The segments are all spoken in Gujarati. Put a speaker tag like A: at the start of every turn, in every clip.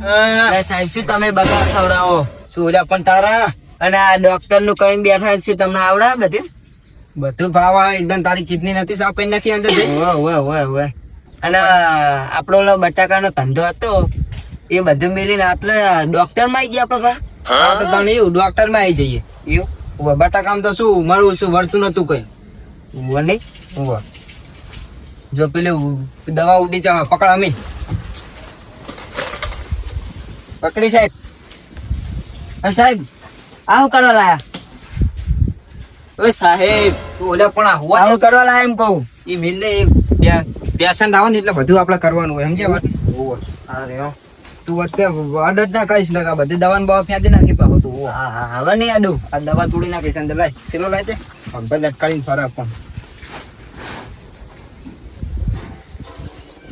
A: સાહેબ શું તમે બગાડ ખવડાવો? સુરા પણ તારા અને આ ડોક્ટરનું કઈ બેઠા છે તમને આવડે બધું?
B: બધું ભાવ એકદમ તારી કિડની નથી સાફ કરી નાખી અંદર.
A: અને આપણો ઓલો બટાકાનો ધંધો હતો એ બધું મેળીને આપડે ડોક્ટરમાં આવી ગયા આપણે
B: હા? તો તને એવું ડોક્ટરમાં આવી જઈએ.
A: એવું?
B: બટાકામાં તો શું મળવું શું વળતું નતું કઈ.
A: ઉવે નહીં?
B: જો પેલું દવા ઉડી જવા પકડ અમી
A: પકડી સાહેબ. અરે સાહેબ આ હું કરવા લાયા? ઓય સાહેબ
B: તું ઓલા પણ આ હોવા
A: આવું કરવા લાયા એમ કહું.
B: એ મિલને એ પેશન્ટ આવે ને એટલે બધું આપણે કરવાનું હોય સમજ્યા વાત?
A: અરે હો.
B: તું વચ્ચે અડદ ના કહીશ ને કે બધી દવાની બવા ફેંદી નાખી પાછો તું હોવા.
A: હા હા હવે નહીં આડું.
B: આ દવા તોડી નાખીશ અંદર લાય. કેટલો લાય તે? પગ લટકાડીને ફરક પણ.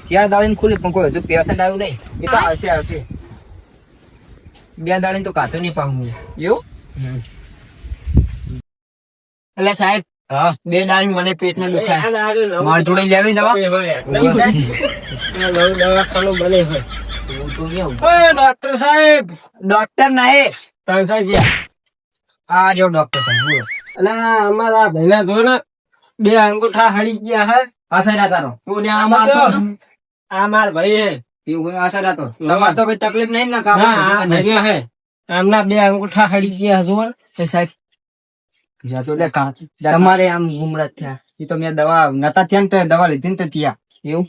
B: ચાર દાડીને ખુલી પણ કોઈ હજુ પેશન્ટ આવ્યું નહીં. એ તો આવશે આવશે બે દાડી તો કાતો નહીં પામું
A: એવું એટલે સાહેબ
B: હા
A: બે દાડી મને પેટ ને દુખાય
B: માર જોડે લેવી દવા
C: ડોક્ટર સાહેબ
A: ડોક્ટર ના એ
B: આ જો ડોક્ટર સાહેબ બોલો
C: અમારા ભાઈના જો બે અંગૂઠા હળી ગયા હે
B: આ સાઈડ તારો
C: આ માર ભાઈ હે
B: એવું હોય, આ તો તમારે તો કોઈ તકલીફ નહીં ને કામ
C: હે. આમના બે અંગૂઠા હળી ગયા હજુ
A: એ સાહેબ
B: જા લે કાં
A: તમારે આમ ગુમરા થયા.
B: એ તો મેં દવા નતા થયા ને તે દવા લીધી ને તે ત્યાં
A: એવું?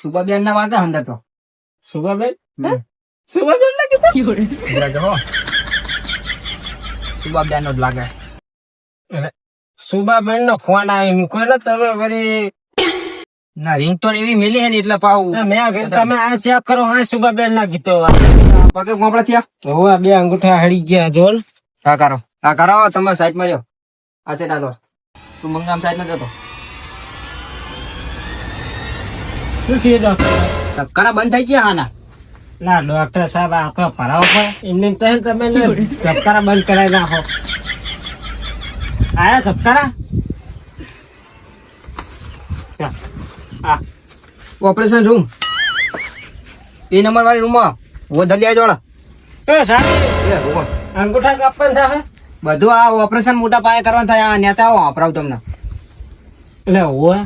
B: સુબાબેન ના વાતા અંદર તો.
C: સુભાબેન?
B: હમ.
C: સુભાબેન ને કીધું?
B: સુબાબેન નો જ લાગે.
C: સુભાબેન નો ફોન આવ્યો મૂકો તમે વળી
B: ના રિંગ તો એવી મિલી હે ને એટલે પાવ
C: મેં તમે આ ચેક કરો હા સુભાબેન ના ગીતો
B: પગે ગોપડા થયા?
C: હોવા બે અંગૂઠા હળી ગયા જોલ. આ
B: હા કરો. હા કરો તમે સાઈડમાં રહ્યો. આ છે ડાલો તું મંગામ સાઈડમાં જતો
C: શું છે
B: ધબકારા બંધ થઈ ગયા હાના?
C: ના ડોક્ટર સાહેબ આપણે ફરાવો પડે એમને તો તમે ધબકારા બંધ કરાવી નાખો. આયા ધબકારા? આ
B: ઓપરેશન રૂમ એ નંબર વાળી રૂમમાં વો જલ્દી આ જોડા
C: એ સાહેબ
B: એ રૂમ
C: અંગૂઠા કાપવાનું થાય?
B: બધું આ ઓપરેશન મોટા પાયે કરવાનું થાય આ નેતા આવો વાપરાવ તમને.
C: એટલે હોવે.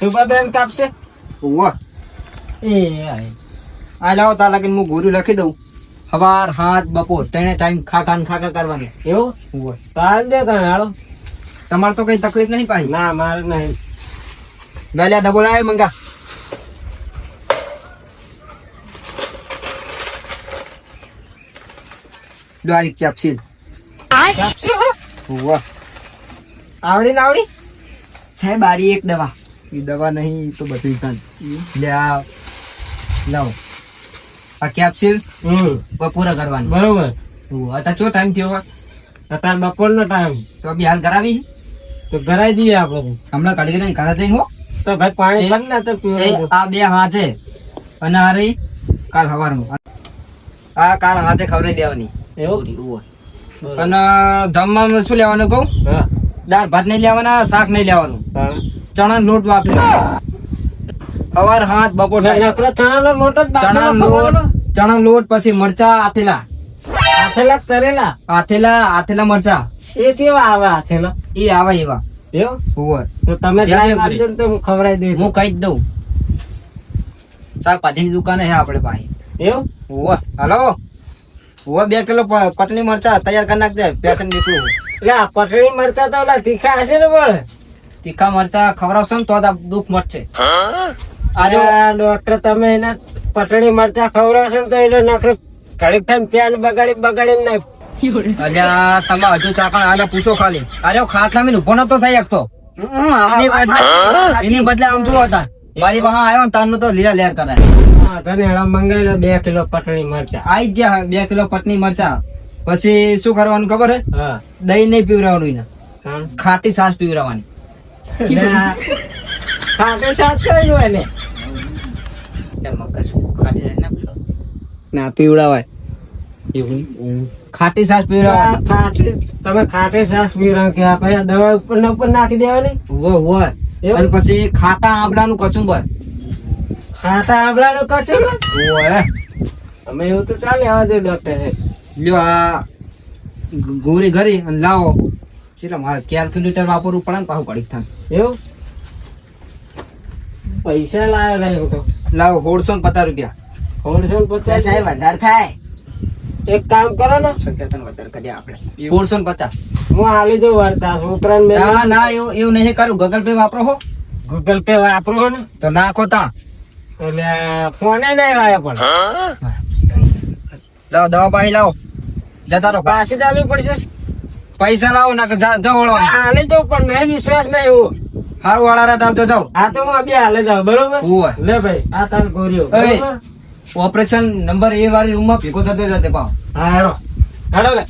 C: સુભાબેન કાપશે?
B: ઓવો
C: એ.
B: આ લાવો તા લાગીને હું ગુરુ લખી દઉં. સવાર હાથ બપોર ત્રણે ટાઈમ ખાખા ને ખાકા કરવાની.
C: એવું? તાર દે તને હાલો.
B: તમારે તો કઈ તકલીફ નહીં પાઈ
C: ના મારે નહીં.
B: ગાલ્યા ડબલ આવે મંગા દ્વારી કેપ્સિલ
C: આવડી ને આવડી
A: સાહેબ આરી એક દવા
B: એ દવા નહીં તો બધું તન લે આ લાવો આ કેપ્સિલ
C: હમ
B: બપોરે કરવાની
C: બરોબર
B: અત્યારે ચો ટાઈમ થયો?
C: અત્યારે બપોરનો ટાઈમ
B: તો બી હાલ કરાવી
C: તો કરાવી દઈએ આપણે
B: હમણાં કાઢી કરીને ઘરે જઈને હો
C: તો ભાઈ પાણી બંધ ના તો
B: આ બે હાથે. અને રહી કાલ સવારમાં આ કાલ હાથે ખવડાવી દેવાની.
C: એવું.
B: અને જમવામાં શું લેવાનું કહું? દાળ ભાત નહીં લેવાના શાક નહીં લેવાનું. ચણા લોટ વાપરી સવાર હાથ બપોર.
C: ચણાનો લોટ જ
B: ચણા લોટ ચણા લોટ પછી મરચા આથેલા
C: આથેલા તરેલા?
B: આથેલા આથેલા મરચા.
C: એ કેવા આવે આથેલા
B: એ આવે એવા.
C: તો તમે
B: યાદ
C: time
B: એ
C: આપજો ને તો હું ખવડાવી દઈશ.
B: હું કહી જ દઉં. શાકભાજીની દુકાને છે આપણે પાસે
C: એવું?
B: હોવે. હાલો? હોવે બે કિલો પટલી મરચા તૈયાર કરી નાખજે પેશન નીકળું
C: આ પટણી મળતા તો ઓલા તીખા હશે ને પણ
B: તીખા મરચા ખવડાવશો ને તો આ દુઃખ મટશે.
C: અરે ડોક્ટર તમે એને પટણી મરચા ખવડાવશો ને તો એનો નકરું ઘડીક થઈને પ્યાન બગાડી બગાડી નાખ.
B: અલ્યા તમે હજુ ચાકણ આને પૂછો ખાલી. અરે ખાટલા માં ઊભો નતો થઈ શકતો.
A: હમ, આની બદલે-
B: એની બદલે આમ જુઓ તાર મારી પાસે આવ્યો ને તારનું તો લીલા લેર કરાય
C: તને એડા મંગાવી બે કિલો પટણી મરચા.
B: આઈ જ બે કિલો પટણી મરચા. પછી શું કરવાનું ખબર હે?
C: હા.
B: દહીં નહીં પીવડાવવાનું એને. ખાટી
C: સાસ પીવરાવાની ખાટે.
B: ના પીવડાવાય. ખાટી સાસ
C: ખાટે તમે ખાટી સાસ પીરા કે પછી દવા ઉપર ને ઉપર નાખી દેવાની?
B: વો વો અને પછી ખાટા આંબલાનું કચુંબર.
C: ખાટા આંબળાનું કચુંબર?
B: ઓય
C: અમે એવું તો ચાલે આવા દે ડોક્ટર
B: લ્યો આ ગોરી ઘરી અને લાવો. ચેલા મારે કેલ્ક્યુલેટર વાપરવું પડે ને પાછું પડી થાય
C: એવું? પૈસા લાવ્યો નહીં હું તો.
B: લાવો સોળસો ને પચાસ રૂપિયા.
C: સોળસો ને પચાસ
A: સાહેબ વધારે થાય.
C: એક કામ કરો ને.
B: સંકેતન વધારે કરીએ આપણે. સોળસો ને પચાસ.
C: હું આલી દઉં વાર્તા છોકરાને મેં
B: ના ના એવું એવું નહીં કરું. ગૂગલ પે વાપરો હો.
C: ગૂગલ પે વાપરો ને?
B: તો નાખો તા.
C: એટલે ફોને નહીં લાવ્યા પણ.
B: લાવો દવા પાણી લાવો. જતા રહો.
C: પાછી ચાલવી પડશે.
B: પૈસા લાવો ના જવડો
C: આલી દઉં પણ નહીં વિશ્વાસ નહીં એવું
B: હારું વાળા રાત આવતો જાઉં
C: આ તો હું અભી હાલે જાઉં બરોબર? લે ભાઈ આ તાર ગોરીઓ?
B: ઓપરેશન નંબર એ વાળી રૂમમાં ભેગો થતો જતે પાવ.
C: હા હેડો. હેડો લે.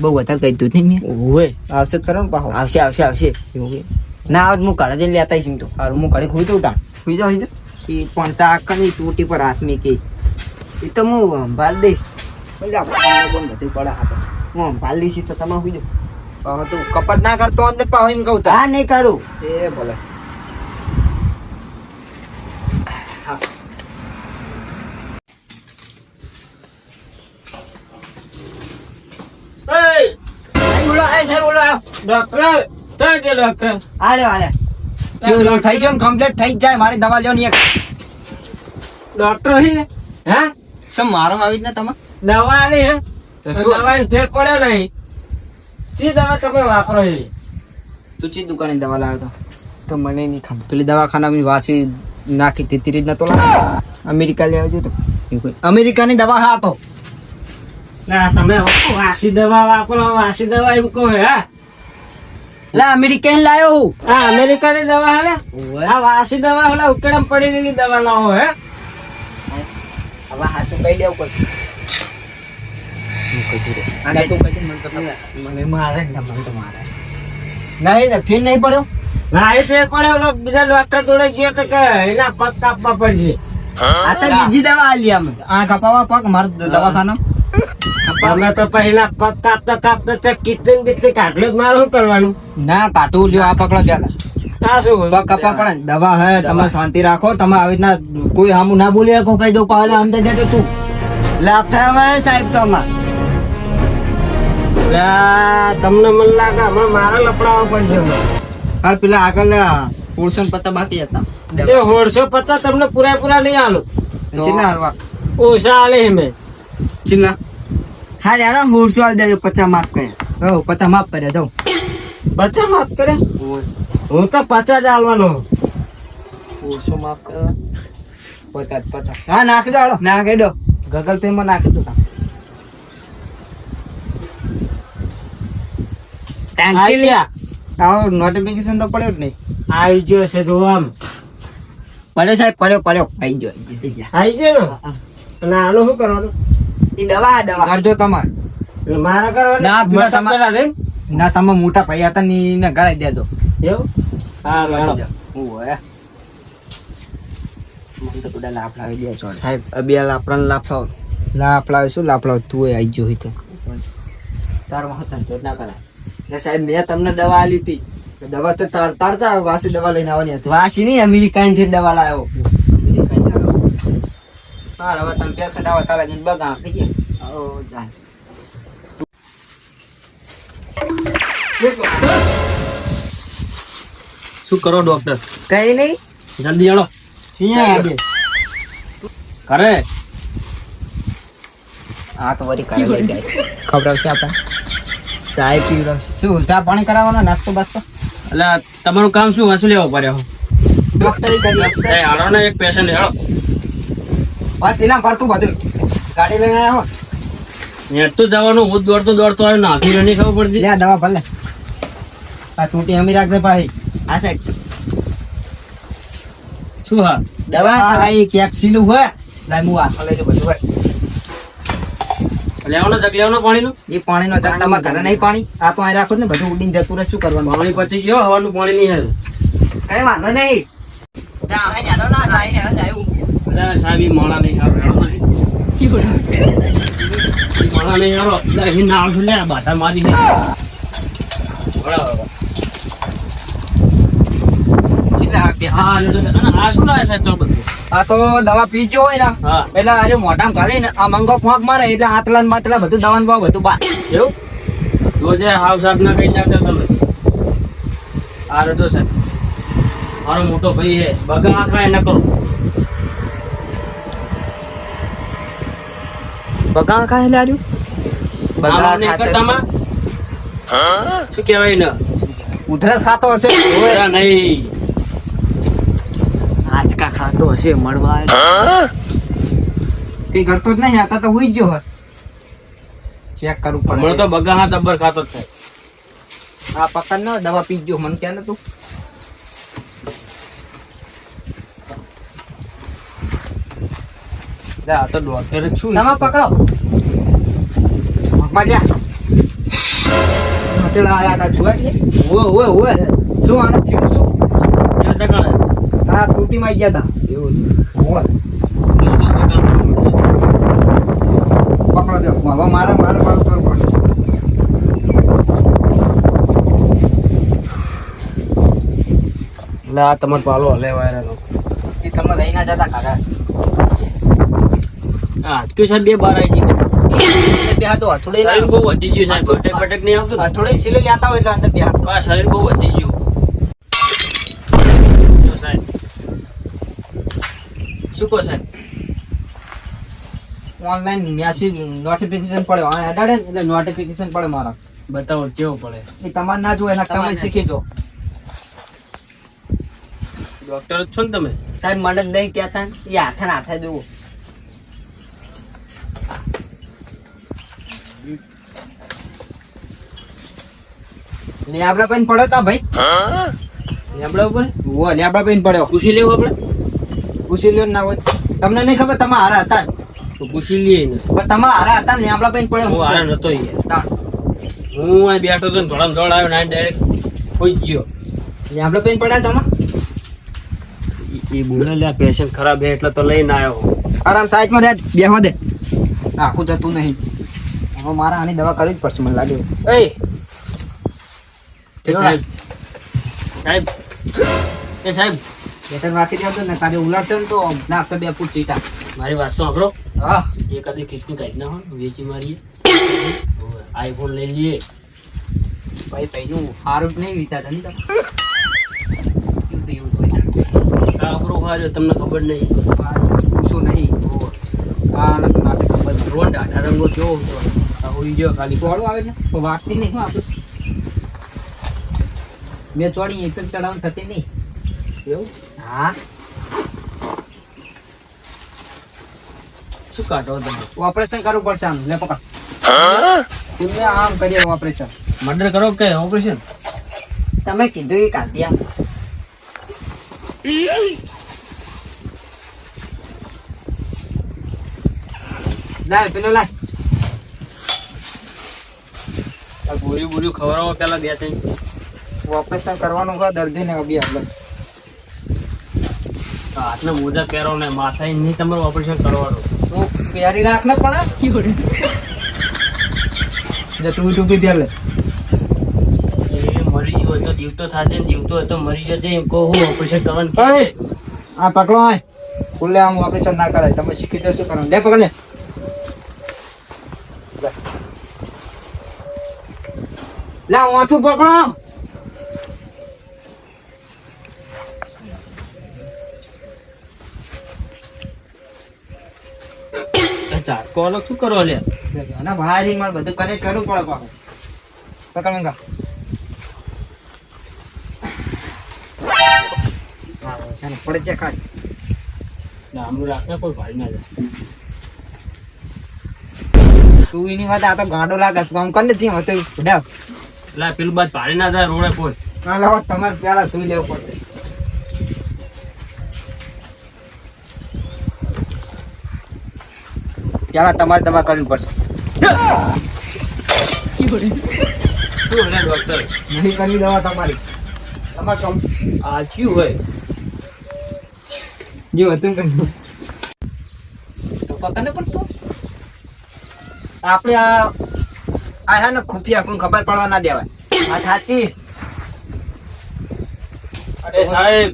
A: બહુ વધારે કહી દઉં નહીં મેં
B: આવશે જ કરો ને પાહો.
A: આવશે આવશે આવશે. ના આવત હું ઘરે જઈને લેતા આવીશ તો.
B: હારું હું કાળે ખુઈ દઉં તાણ.
A: સુઈ જાઉં સુઈ એ પણ ચાકની તૂટી પર હાથ મેકી. એ તો હું સંભાળ દઈશ. પણ બધું પડે આપણે હું સંભાળ દઈશ તો તમે સુઈ જાઉં.
B: તો તું કપટ ના કરતો અંદર પાહો એમ કહું
A: હા નહીં કરું.
B: એ ભલે
C: એય,
A: બોલો એ સાહેબ બોલો આવ્યો
C: ડોક્ટર ચાલ કે ડોક્ટર.
A: આલે આલે
B: ચલો થઈ ગયો કમ્પ્લીટ થઈ જાય મારી દવા લ્યો એક.
C: ડોક્ટર હી?
B: હે? તો મારો આવી ને તમે
C: દવા આલી
B: તો શું?
C: દવાની ફેર પડ્યો નહીં. ચી દવા તમે વાપરો એ
B: તું ચી દુકાને દવા લાવ્યો તો? તો મને નહીં ખબર. પેલી દવાખાનામાં વાસી નાખી હતી તે રીતના તો લાવ. અમેરિકા લઈ આવજો તો. અમેરિકાની દવા હા તો.
C: ના તમે વાસી દવા વાપરો વાસી દવા એવું કહો હે હા?
A: લા અમેરિકન લાયો હું.
C: આ અમેરિકાની દવા હે આ વાસી દવા હે ઉકેડમ પડી ગયેલી દવા ના હોય હે?
A: હવે હાથું કહી દેવું પડશે?
C: ઓલો
B: દવાખાનો
C: તો પહેલા પગ કાપતા કાપતા તે કિતન કાટલો જ મારું શું કરવાનું?
B: ના કાટું લ્યો આ પકડો પેલા.
C: આ શું
B: પગ કપા દવા હે તમે શાંતિ રાખો તમે આવી રીતના કોઈ હામું ના બોલી કો કહી દો પાલે આમ જાય તું.
A: લાભ થાય સાહેબ તો અમાર
C: તમને મને લાગે હમણાં મારે લપડાવવા પડશે.
B: હાલ પેલા આગળ પોર્શન પત્તા બાકી હતા.
C: એ હોળસો પત્તા તમને પૂરા પૂરા નહીં આલું
B: ચિલ્લા હાલવા.
C: ઓછા આલે અમે
B: ચીના
A: હા યાર હું આલી દેજો પચાસ માફ કરે.
B: હો પચા માફ કર્યા જાઉં.
C: પચા માફ કરે? હું તો પચા જ આલવાનો.
B: ઓછો માફ કરે પચા પચા હા નાખી દો હાલો.
A: નાખી દો.
B: ગગલ પે માં નાખી દો
C: આઈ લ્યા.
B: આવો નોટિફિકેશન તો પડ્યો જ નહીં.
C: આવી ગયો છે જો આમ.
A: પડ્યો સાહેબ પડ્યો પડ્યો. આઈ ગયો.
C: આવી ગયો. અને આનું શું કરવાનું?
A: ઈ દવા આ દવા.
B: કરજો તમારે. ના, તમારે- તમે મોટા ભાઈ હતા ને એને ગળાઈ દેજો.
C: એવું? હા
B: સાહેબ લાફડાવ લાફડાવ શું લાફડાવ તું એ આવી ગયો હોય તો.
A: તાર મહત્વ તો ના કરાય. સાહેબ મેં તમને દવા
B: લીધી દવા તો તાર તારતા વાસી દવા લઈને આવવાની હતી.
A: વાસી નહીં અમેરિકાનથી દવા લાવ્યો
B: હા હવે તમે પેશન્ટ આવો તારા જઈને બગા થઈ ગયા
A: ઓ જાય.
C: શું કરો ડોક્ટર
A: કઈ નહીં
C: જલ્દી આવો કરે?
A: હા તો વળી કરે લઈ જાય.
B: ખવડાવશે આપણે. ચાય પીવડાવશે શું ચા પાણી કરાવવાનો નાસ્તો બાસ્તો?
C: એટલે તમારું કામ શું? હસુ લેવો પડે
A: ડોક્ટરી કરી
C: હાલો ને એક પેશન્ટ હેડો
B: વાત એના ફરતું બધું. ગાડી લઈને આવ્યો
C: હેઠતું જવાનું હું દોડતો દોડતો આવ્યો નાખી નહીં ખબર પડતી.
B: લે દવા ભલે. આ તૂટી અમી રાખજે પાછી
A: આ સાહેબ
C: શું હા?
A: દવા?
B: આ એ હોય લાય હું. આ લઈ બધું હોય
C: લેવાનો જગ લેવાનો પાણીનું?
B: એ પાણીનો જગ તમારા ઘરે નહીં પાણી? આ તો અહીં રાખો ને બધું ઉડીને જતું રહે શું કરવાનું?
C: પાણી પતી ગયો હવાનું પાણી નહીં આવે.
A: કઈ વાંધો નહીં. ત્યાં હવે જાડો ના લાઈને હવે આવ્યું
C: સાહેબ ઈ નહીં હારો હેડો નહીં ઈ નહીં હારો અહીં ના આવશું લે બાધા મારી
B: ને. ને મારે ને
D: ના મોટો ભાઈ છે. બગા આખા એ ન કરો
B: બગાણ કાહે લાર્યું
D: બગાણ ખાતરમાં શું કહેવાય ને
B: ઉધરસ ખાતો હશે.
D: ઓરા નહીં.
B: આજકા ખાતો હશે મળવા. કઈ કરતો જ નહીં આતા તો હુઈ જ ગયો હોય. ચેક કરવું
D: હમણાં
B: પડે
D: તો બગા હા દબર ખાતો છે
B: આ ન દવા પીજો મને ક્યાં નતું?
D: આ તો ડોક્ટર જ છું
B: તમે પકડો. મગમાં હતેડા આયા જોયા કે? ઓવે ઓવે ઓવે શું આને થયું શું. આ આઈ ગયા હતા
D: એવું
B: પકડો દો હવે મારે મારે મારું પડશે
D: એટલે આ તમારો પાલો હલે વાયરાનો
B: એ તમે લઈ ના જતા કાકા.
D: હા તો સાહેબ બે બાર આવી ગઈ
B: બે હાથો હથોડી
D: શરીર બહુ વધી ગયું સાહેબ ભટક ભટક નહીં આવતું? ને?
B: સિલે લેતા હોય એટલે અંદર બે હાથ
D: આ શરીર બહુ વધી ગયું. જો સાહેબ. શું કહો સાહેબ?
B: ઓનલાઈન મેસેજ નોટિફિકેશન પડે આ અડાડે એટલે નોટિફિકેશન પડે મારા.
D: બતાવો કેવો પડે?
B: એ તમારે ના જોવે એના તમે શીખી જો.
D: ડોક્ટર છો ને તમે?
B: સાહેબ મને નહીં કહેતા એ હાથે હાથે જોવો. લેબડા પૈન પડ્યો તા ભાઈ.
D: લેબડા ઉપર?
B: ઓ લેબડા પૈન પડ્યો
D: પૂછી લેવું આપણે?
B: પૂછી લ્યો ને ના હોય તમને નહીં ખબર તમે હારા હતા.
D: તો પૂછી લઈએ ને
B: પણ તમે હારા હતા ને લેબડા પૈન પડ્યો
D: હું આરા નતો યાર હું આ બેઠો તો ધોળામ ધોળ આવ્યો ને ડાયરેક્ટ કોઈ ગયો.
B: લેબડા પૈન પડ્યા તમે?
D: એ બોલે લે પેશન્ટ ખરાબ હે એટલે તો લઈને આવ્યો
B: આરામ સાઈડમાં રે બેહવા દે. આખું જતું નહીં. હવે મારા આની દવા કરવી જ પડશે મને લાગે. એ
D: સાહેબ. સાહેબ. એ સાહેબ.
B: બેટર વાકી દેજો ને કાલે ઉલાડશે ને તો નાખશે બે ફૂટ સીટા
D: મારી વાત સાંભળો.
B: હા.
D: ખિસ્સની કાઢી નાખો ને, વેચી મારીએ. આઈફોન લઈ લઈએ.
B: ભાઈ ભાઈનું સારું નહીં વિચારતા ને હોય.
D: કાકરો ખાજો તમને ખબર નહીં.
B: પૂછું નહીં. આ નાટક ખબર
D: રોડ આઠા રંગો કેવો હતો? હોઈ ગયો ખાલી.
B: આવે ને? વાગતી નહીં આપણે. મેં ચોડી એક જ થતી નહીં.
D: એવું?
B: હા.
D: શું કાઢો તમે?
B: ઓપરેશન કરવું પડશે આમ લે પકડ. તમે આમ કરીએ ઓપરેશન.
D: મર્ડર કરો કે ઓપરેશન
B: તમે કીધું એ કાઢી આમ. લાય પેલો લાય.
D: ભૂરી ભૂરી ખવડાવો પેલા બે ત્રણ.
B: ઓપરેશન કરવાનું હોય દર્દીને અભી આપણે
D: આટલે મોજા પહેરો ને માથા નહીં તમારું ઓપરેશન કરવાનું.
B: તું પહેરી રાખ ને પણ જે તું ટૂંકી ત્યાં લે.
D: એ મરી ગયો તો જીવતો થાશે ને જીવતો હોય તો મરી જશે એમ કહું હું ઓપરેશન કરવાનું કે-
B: આ પકડો આય ખુલ્લે આમ ઓપરેશન ના કરાય. તમે શીખી દો શું કરવાનું. લે પકડ લે. લા. લે ઓછું પકડો
D: આ શું કરો લે?
B: અને બહાર ઈ મારે બધું કરે કરવું પડે પાછું પકડ મંગા ચાલો પડે ત્યાં ખાય
D: આમનું રાખે કોઈ ભાઈ ના જાય
B: તું એની વાત આ તો ગાંડો લાગે છે આમ કરીને જેમ હતું ડાવ.
D: લા પેલું બાદ ભાડી ના થાય રોડે કોઈ.
B: ના લાવો તમારે પેલા સુઈ લેવું પડશે. પેલા તમારે દવા કરવી પડશે. નહીં કરવી દવા તમારી. તમારે કમ
D: આ હોય?
B: જે હતું કર્યું તો પકડને પડતું આપણે આ આ હે ને ખુફિયા કોઈને ખબર પડવા ના દેવાય. આ સાચી?
D: અરે સાહેબ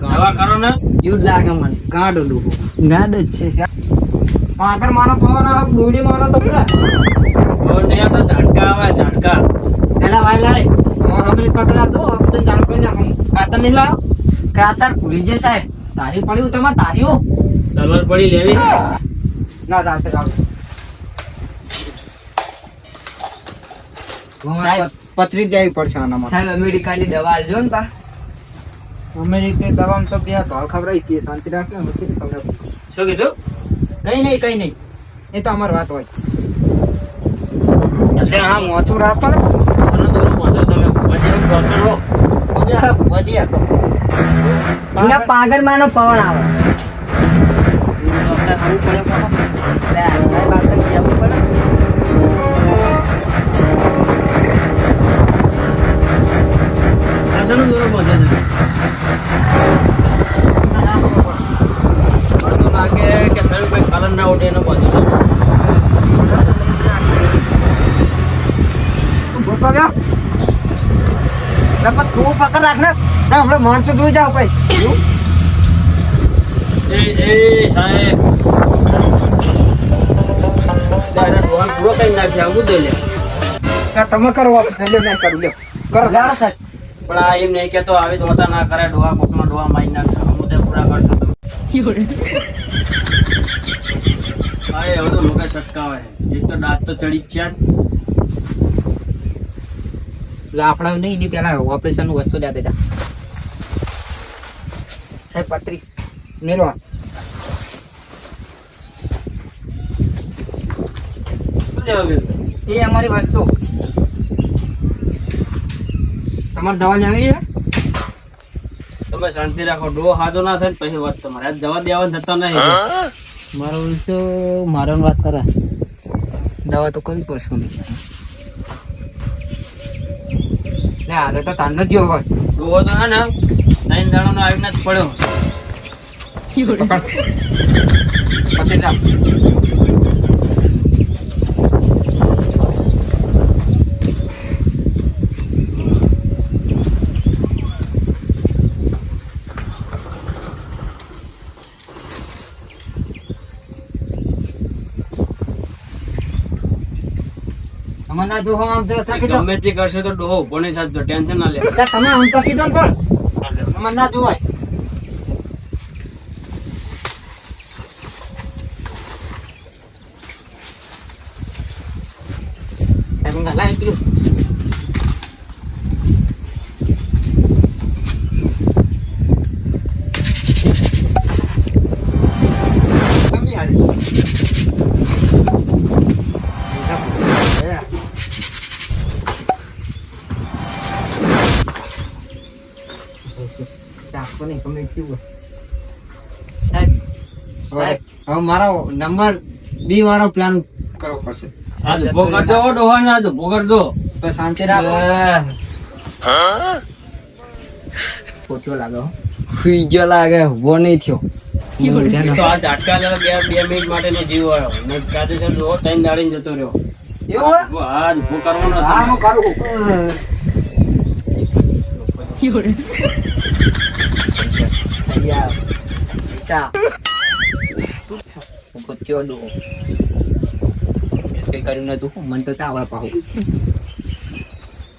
D: દવા કરો ને.
B: યુદ્ધ લાગે મને. ગાડો લોકો ગાડ જ છે.
A: પાગર માનો પવન આવે ડોડી માનો તો
D: બહુ નહીં આવતા ઝાટકા આવે ઝાટકા.
B: એલા ભાઈ લાય.
A: અમાર હમણાં પકડા દો તો ચાલુ કરી નાખું.
B: કાતર નહીં લાવ. કાતર ભૂલી જાય સાહેબ. તારી પડ્યું તમાર તારીઓ.
D: તલવાર પડી લેવી.
A: ના
B: જાતે
A: જાવ જ દેવી પડશે આનામાં.
B: સાહેબ અમેરિકાની દવા આલજો ને તા
A: અમેરિકા દવામાં તો બે ધોળ ખબર હતી શાંતિ રાખે
D: શું કીધું?
A: કઈ નહીં કઈ નહીં એ તો અમારી વાત હોય એટલે હા ઓછું રાખો ને
B: પાગર માનો પવન આવે સાહેબ આ કેવું પડે
D: આ દોરો બાંધો તમે લાગે કોઈ ઉઠે એનો.
A: તું એટલે પકડ રાખ ને. હમણાં માણસો જોઈ જાવ ભાઈ.
D: એ એ સાહેબ. પૂરો કરી નાખશે આવું મુદ્દો લે.
A: તમે કરો લ્યો નહીં કરું લ્યો. કરો
B: ગાડો સાહેબ.
D: પણ આ એમ નહીં કેતો આવી દોતા ના કરે ડોહા કોકનો ડોહા મારી નાખશે. હું તે પૂરા કરશો. તમે હા એ હવે તો લોકો સટકાવે એક તો દાંત તો ચડી જ છે
B: આપણા નહીં એની પેલા ઓપરેશનનું વસ્તુ લેતા હતા સાહેબ પત્રી
D: ગયું?
B: એ અમારી વસ્તુ.
A: તમારે દવા લેવી છે?
D: તમે શાંતિ રાખો. ડો હાજો ના થાય ને પછી વાત તમારે. દવા દેવા થતા નહીં.
B: મારો વિશે મારો વાત કરે. દવા તો કરવી પડશે ને
A: ને હારે તો તાન જ હોય
D: ડોહો તો હે ને. ત્રણ દાડાનો આવીને જ પડ્યો.
A: પકડ. પકડી.
B: તમારે જોવો આમ તો થાકી.
D: ગમે તે કરશે તો ડોહો ઊભો નહીં થતો ટેન્શન ના લે.
B: તમે આમ થાકી પણ.
A: તમારે ના જોવાય
B: મારો નંબર બી વાળો પ્લાન કરવો પડશે.
D: કરજો હો ડોહો ને આજ
B: તો શાંતિ રાખો. પોત્યો લાગે ઊભો નહીં થયો.
D: તો આ ઝાટકા લેવા બે બે મિનિટ માટે ને જીવ આવ્યો. ને કાયદેસર ડોહો ત્રણ દાડીને જતો રહ્યો.
A: એવું
D: ઊભો હાજ કરવાનો
A: હા હું કરું.
B: પૈસા પોત્યો ડો કઈ કર્યું નતું? મને તો તાવડે પાહું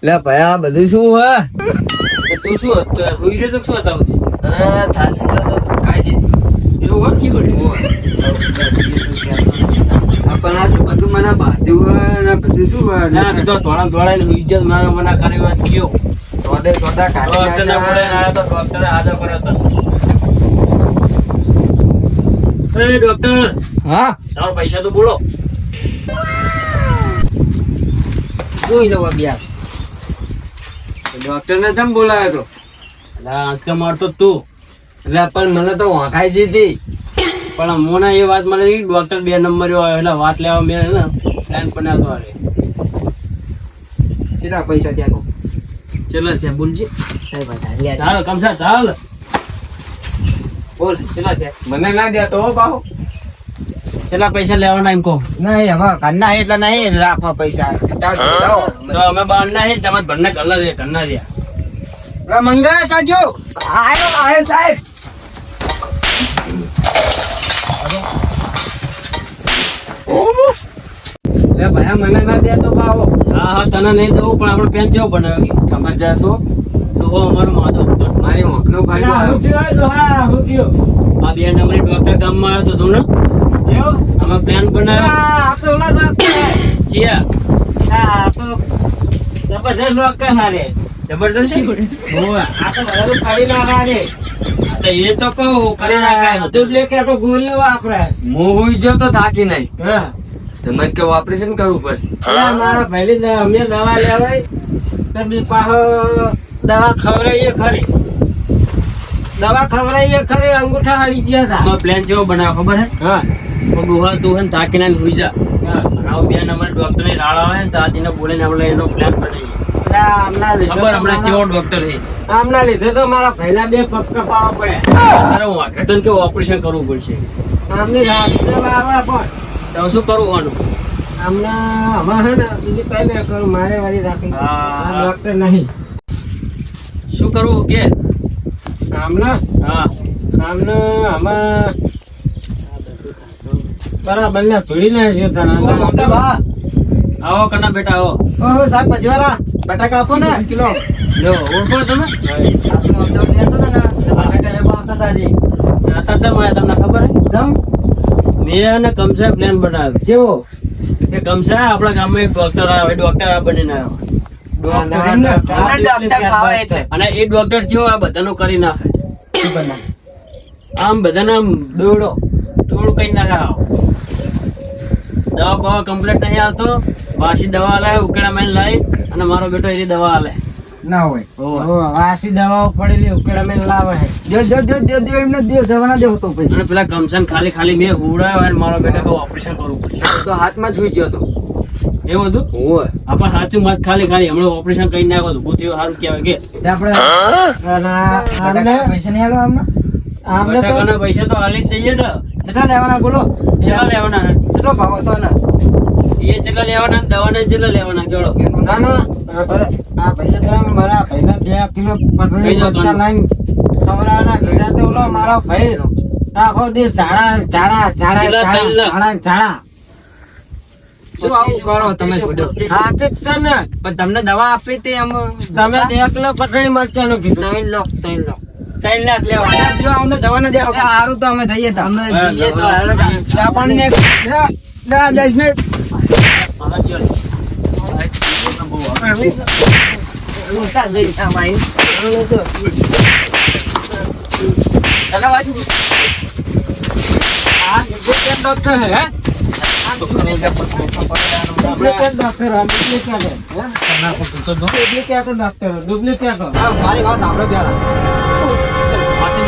B: લે ભાઈ આ બધું શું હે?
D: તો શું હતું? હુઈ રહ્યો તો શું હતા
B: હા, થાકી ગયો તો કાંઈ જ
D: એવું હોય?
B: આ પણ આ શું બધું મને બાંધ્યું ને પછી શું ને
D: ધોળા ધોળા ને ઇજ્જત મારા મના કરી વાત કયો.
A: સોદે સોદા
D: ડોક્ટર ના તો ડોક્ટરે હાજર કર્યો હતો. એ ડોક્ટર
B: હા?
D: ચાલો પૈસા તો બોલો.
B: જોઈ લો અભ્યાસ ડોક્ટર ને કેમ બોલાયો તો?
D: એટલે મારતો તું.
B: એટલે પણ મને તો વાંકાઈ દીધી.
D: પણ મોના એ વાત મને ડોક્ટર બે નંબર આવ્યો એટલે વાત લેવા મેં ને સાઈન પણ નતો આવે
A: સીધા પૈસા ત્યાં.
D: ચલો ત્યાં બોલજી.
B: સાહેબ
D: ચાલો કમસા ચાલ. બોલ ચલો ત્યાં
B: મને ના દેતો હો બાહુ.
D: કેટલા પૈસા લેવાના એમ કહો.
B: નહીં અમે ઘરના એટલે નહીં રાખવા પૈસા.
D: તો અમે બહાર ના છે તમારે ઘરના કલર છે ઘરના રહ્યા.
B: મંગા સાજો
A: આયો આયો સાહેબ.
B: ભાઈ મને ના દે તો પાવો
D: હા હા તને નહીં દઉં પણ આપણે પેન જેવો બનાવી
B: ખબર જશો
D: તો હો અમારો માથો
B: મારી ઓખનો ભાઈ
D: આ બે નંબરે ડોક્ટર ગામમાં આવ્યો તો તમને? અમે પ્લાન બનાવ્યો? ક્યાં? જબરદસ્ત છે? તો એ તો કહું કરી નાખાય બધું
B: હું હુઈ જો તો થાકી નહીં. તમારે કેવું ઓપરેશન કરવું પડશે
C: દવા ખવડાવીએ ખરી. દવા ખવડાવીએ ખરી અંગૂઠા હારી ગયા હતા
D: પ્લાન જેવો બનાવ ખબર હે?
C: હા.
D: તો ડોહા તું હે ને તાકીને સુઈ જા. રાવ બે નંબર ડોક્ટર ને રાળ આવે ને તાજીને બોલે ને આપણે એનો પ્લાન બનાવીએ. ખબર હમણાં કેવો ડોક્ટર છે.
C: આમના લીધે તો મારા ભાઈના બે પગ કપાવા પડ્યા
D: અરે હું તને કે ઓપરેશન કરવું પડશે?
C: આમની રાસ્તે આવે પણ.
D: તો શું કરવાનું
C: આમને આમાં હે ને બીજી પહેલે કરું મારે વાળી રાખી. ડોક્ટર નહીં.
D: શું કરવું કે?
C: આમને
D: હા.
C: આમને આમાં બરાબર ને પીડી ને છે તને
D: આવો કના બેટા આવો.
B: ઓહો સાહેબ પજવારા બટાકા આપો ને. કિલો.
D: લો ઓળખો તમે?
B: આપણે અમદાવાદ રહેતા હતા ને બટાકા લેવા આવતા હતા જી
D: અત્યારે ચમ આયા તમને ખબર હે?
B: જમ
D: મેં અને કમસા પ્લાન બનાવ્યો.
B: જેવો?
D: કે કમસા આપણા ગામમાં એક ડોક્ટર આવે ડોક્ટર બનીને આવ્યો.
B: એમને ડોક્ટર ભાવે એટલે
D: અને એ ડોક્ટર જેવો આ બધાનું કરી નાખે. આમ બધાને
B: દોડો.
D: દોડ કઈ નાખે આવ. દવા બવા કમ્પ્લીટ નહીં આવતો વાસી દવા લાવે ઉકેડા મેં લાવી અને મારો બેટો એની દવા આલે.
B: ના હોય.
C: વાસી દવાઓ પડેલી ઉકેડા મેં લાવે.
B: જો જો જો જો જો એમને દે જવાના દેવો તો પછી.
D: અને પેલા કમસન ખાલી ખાલી મેં હુવડાવ્યો અને મારો બેટા કહું ઓપરેશન કરવું પડશે.
B: તો હાથમાં જોઈ ગયો તો.
D: એવું હતું?
B: હોય.
D: આપણે સાચું મત ખાલી ખાલી. હમણાં ઓપરેશન કરી નાખો તો ભૂત સારું કહેવાય કે.
B: આપણે
C: અને આ- આમને
B: બટાકા પૈસા નહીં આલો આમને
C: તો
D: પૈસા તો હાલી જ દઈએ ને
B: કેટલા લેવાના બોલો.
D: જેટલા લેવાના
B: જેટલો ભાવ હતો ને
D: એ જેટલા લેવાના દવાના જેટલા લેવાના જોડો.
C: ના ના. આ ભાઈ- તો મારા ભાઈને બે કિલો પટરી
D: કઈ
C: ખવડાવવાના. કીધા તો ઓલો મારો ભાઈ આખો દિવસ ઝાડા ઝાડા ઝાડા ઝાડા ઝાડા ઝાડા.
B: શું આવું કરો તમે
C: હા છે ને.
B: પણ તમને દવા આપી તે આમ
C: તમે બે કિલો પટરી મરચાંનું કીધું.
B: તમે લો તમે લાખ ત્રણ લાખ લેવા. જો અમને જવાના દે સારું તો અમે જઈએ તો. અમે જઈએ તો. પાણી ને દા. દસ
C: ડોક્ટર હે હે? ડુપ્લિકેટ ડોક્ટર હે, ડુપ્લિકેટ.
B: મારી વાત આપડે પહેલા.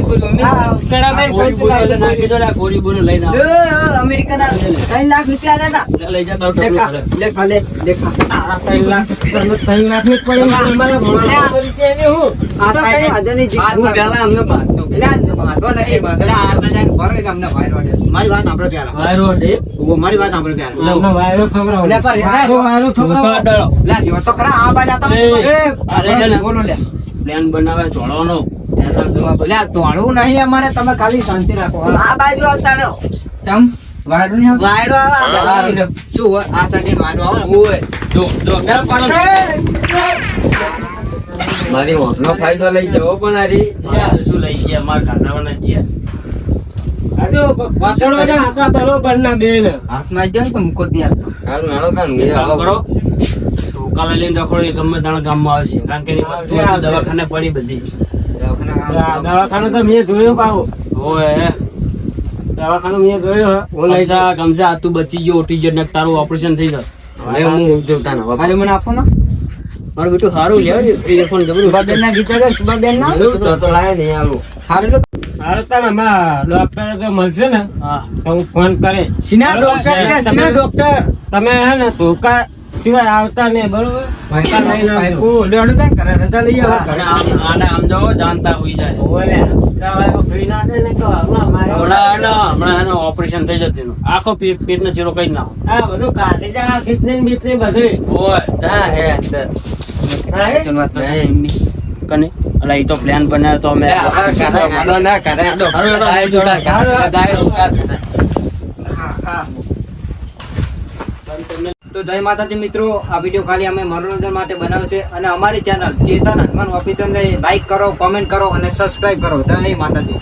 B: બોલો,
D: બોલો બોલો
B: લાખ રૂપિયા.
D: લઈ જા ડોક્ટર
B: લેખા, લે, લેખા.
C: લાખ, પડી, ભણવા હું?
B: આ સાઈડ અમને. એટલે નહીં, આ ભરો અમને વાયરો. મારી વાત.
D: વાયરો અડે.
B: ઓ, મારી વાત સાંભળો પહેલા.
C: તમને વાયરો ખવડાવો.
B: લે, પર,
C: વાયરો, વાયરો ખવડાવો.
D: ઊભા ડાળો.
B: લા, જો તો ખરા આ બાજુ આતા
D: એ,
B: એ,
D: અરે
B: બોલો લે.
D: પ્લાન બનાવે ચોળવાનો ધ્યાન રાખજો.
B: લે, તોડવું નહીં અમારે તમે ખાલી શાંતિ રાખો. આ બાજુ આવતા રહો. ચમ? વાયરો નહીં વાયરો આવે. શું આ સાઈડે વાયરો આવે? હોય.
D: જો જો
B: મારી ફાયદો લઈ જવો પણ
D: શું લઈ ગયા? મારા ખાતાવાના ગયા.
C: આ જો વાસણોના હાથમાં બરોબરના બેન.
B: હાથમાં જ ને તો મૂકો જ નહીં હાથમાં. સારું હેડો તાણ,
D: એક કામ
B: મેં
D: કરો. ટોકા લઈને રખડો એ ગમે તાણા ગામમાં આવશે કારણ કે એની વસ્તુ
C: આવશે, આવશે.
D: દવાખાને પડી બધી.
C: દવાખાનું તો મેં જોયું પાછું.
D: ઓય.
C: દવાખાનું મેં જોયું હું. લઈ
D: ગમસા ગમસા આ તું બચી ગયો ઉઠી ગયો ને તારું ઓપરેશન થઈ જશે
B: હવે હું જોતા ના અરે મને આપો ને.
D: મારું બેટું સારું લે ઇયરફોન જબરું.
B: સુભાબેન ના ગીતો છે સુભાબેન ના? તો તો લાય નહીં આલું સારું લો.
C: હાલ તમે આમાં ડોક્ટર મળશે ને
D: હા.
C: તો હું ફોન કરે.
B: સિના ડોક્ટર સિના
C: તમે-
B: ડોક્ટર
C: તમે હે ને ધોકા સિવાય આવતા ને બરોબર?
B: કરે રજા લઈ આવો
D: આમ- આને આમ જો જાણતા હોઈ જાય.
C: ઓલે, ફ્રી ના દે ને તો હમણાં મારે
D: હમણાં એનો- હમણાં એનું ઓપરેશન થઈ જતું આખો પેટ પેટનો ચીરો કઈ ના
C: આ બધું કાઢી જા ખીચની બીચની બધું
D: ઓય
B: હે અંદર. એમની.
D: કને? અલા ઈ તો પ્લાન બનાવ્યો તો અમે.
B: ના કરે જોડા તો જય માતાજી મિત્રો, આ વીડિયો ખાલી અમે મનોરંજન માટે બનાવશે અને અમારી ચેનલ ચેતન હનુમાન ઓફિસરને લાઈક કરો કોમેન્ટ કરો અને સબસ્ક્રાઈબ કરો. જય માતાજી.